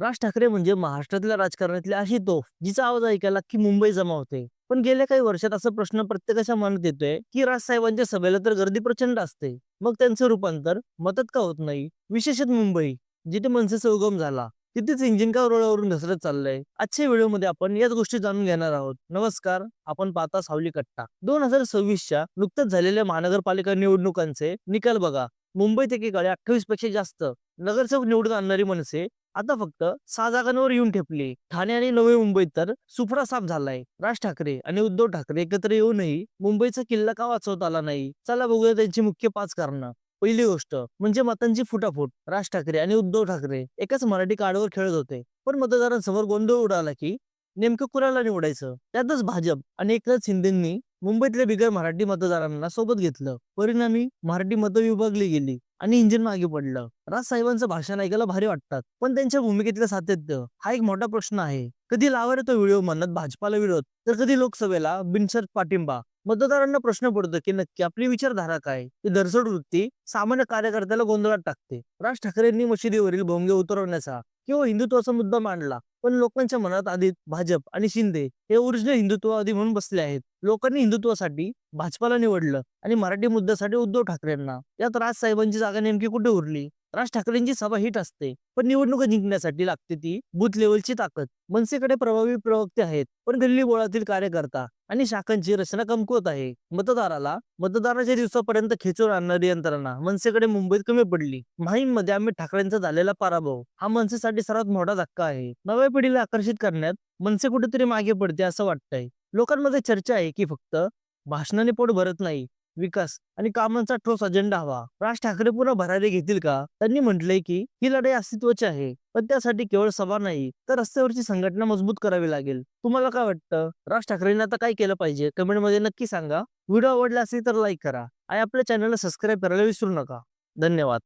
राज ठाकरे म्हणजे महाराष्ट्रातल्या राजकारणातली अशी तोफ जिचा आवाज ऐकायला की मुंबई जमा होते. पण गेल्या काही वर्षात असा प्रश्न प्रत्येकाच्या मनात येतोय की राजसाहेबांच्या सभेला तर गर्दी प्रचंड असते. मग त्यांचं रूपांतर मतात का होत नाही? विशेषत मुंबई जिथे मनसेचा उगम झाला तिथेच इंजिन का रोडावरून घसरत चाललंय? आजच्या व्हिडिओमध्ये आपण याच गोष्टी जाणून घेणार आहोत. नमस्कार आपण पाहता सावली कट्टा दोन हजार सव्वीसच्या नुकत्याच झालेल्या महानगरपालिका निवडणुकांचे निकाल बघा. मुंबईत एकेकाळी अठ्ठावीसपेक्षा जास्त नगरसेवक निवडून आणणारी मनसे आता फक्त सहा जागांवर येऊन ठेपले. ठाणे आणि नवी मुंबईत तर सुफडा साफ झालाय. राज ठाकरे आणि उद्धव ठाकरे एकत्र येऊनही मुंबईचा किल्ला का वाचवता आला नाही? चला बघूया त्यांची मुख्य पाच कारणं. पहिली गोष्ट म्हणजे मतांची फुटाफूट. राज ठाकरे आणि उद्धव ठाकरे एकाच मराठी कार्डवर खेळत होते. पण मतदारांसमोर गोंधळ उडाला की नेमकं कुणाला निवडायचं? त्यातच भाजप आणि एकनाथ शिंदेंनी मुंबईतल्या बिगर मराठी मतदारांना सोबत घेतलं. परिणामी मराठी मतं विभागली गेली आणि इंजिन मागे पडलं. राज साहेबांचं भाषण ऐकायला भारी वाटतात पण त्यांच्या भूमिकेतलं सातत्य हा एक मोठा प्रश्न आहे. कधी लावर येतो व्हिडिओ म्हणत भाजपाला विरोध तर कधी लोकसभेला बिनशर्त पाठिंबा. मतदारांना प्रश्न पडतो की नक्की आपली विचारधारा काय? ही दरसड वृत्ती सामान्य कार्यकर्त्याला गोंधळात टाकते. राज ठाकरेंनी मशिदीवरील भोंगे उतरवण्याचा किंवा हिंदुत्वाचा मुद्दा मांडला पण लोकांच्या मनात आधीच भाजप आणि शिंदे हे ओरिजिनल हिंदुत्ववादी म्हणून बसले आहेत. लोकांनी हिंदुत्वासाठी भाजपाला निवडलं आणि मराठी मुद्द्यासाठी उद्धव ठाकरेंना. यात राज साहेबांची जागा नेमकी कुठे उरली? राज ठाकरेंची सभा हिट असते. पण निवडणूक जिंकण्यासाठी लागते ती. बूथ लेवलची ताकद. मनसेकडे प्रभावी प्रवक्ते आहेत. पण गल्ली बोळातील कार्यकर्ता आणि शाखांची रचना कमकुवत आहे. मतदाराला मतदानाच्या दिवसापर्यंत खेचून आणणारी यंत्रणा मनसेकडे मुंबईत कमी पडली. मध्ये आम्ही ठाकरेंचा झालेला पराभव हा मनसेसाठी सर्वात मोठा धक्का आहे. नव्या पिढीला आकर्षित करण्यात मनसे कुठेतरी मागे पडते असं वाटतंय. लोकांमध्ये चर्चा आहे की फक्त भाषणाने पोट भरत नाही विकास आणि कामांचा ठोस अजेंडा हवा. राज ठाकरे पुन्हा भरारी घेतील का? त्यांनी म्हटलंय की ही लढाई अस्तित्वाची आहे पण त्यासाठी केवळ सभा नाही तर रस्त्यावरची संघटना मजबूत करावी लागेल. तुम्हाला काय वाटतं? राज ठाकरेंनी आता काय केलं पाहिजे? कमेंटमध्ये नक्की सांगा. व्हिडिओ आवडला असेल तर लाईक करा आणि आपल्या चॅनलला सबस्क्राईब करायला विसरू नका. धन्यवाद.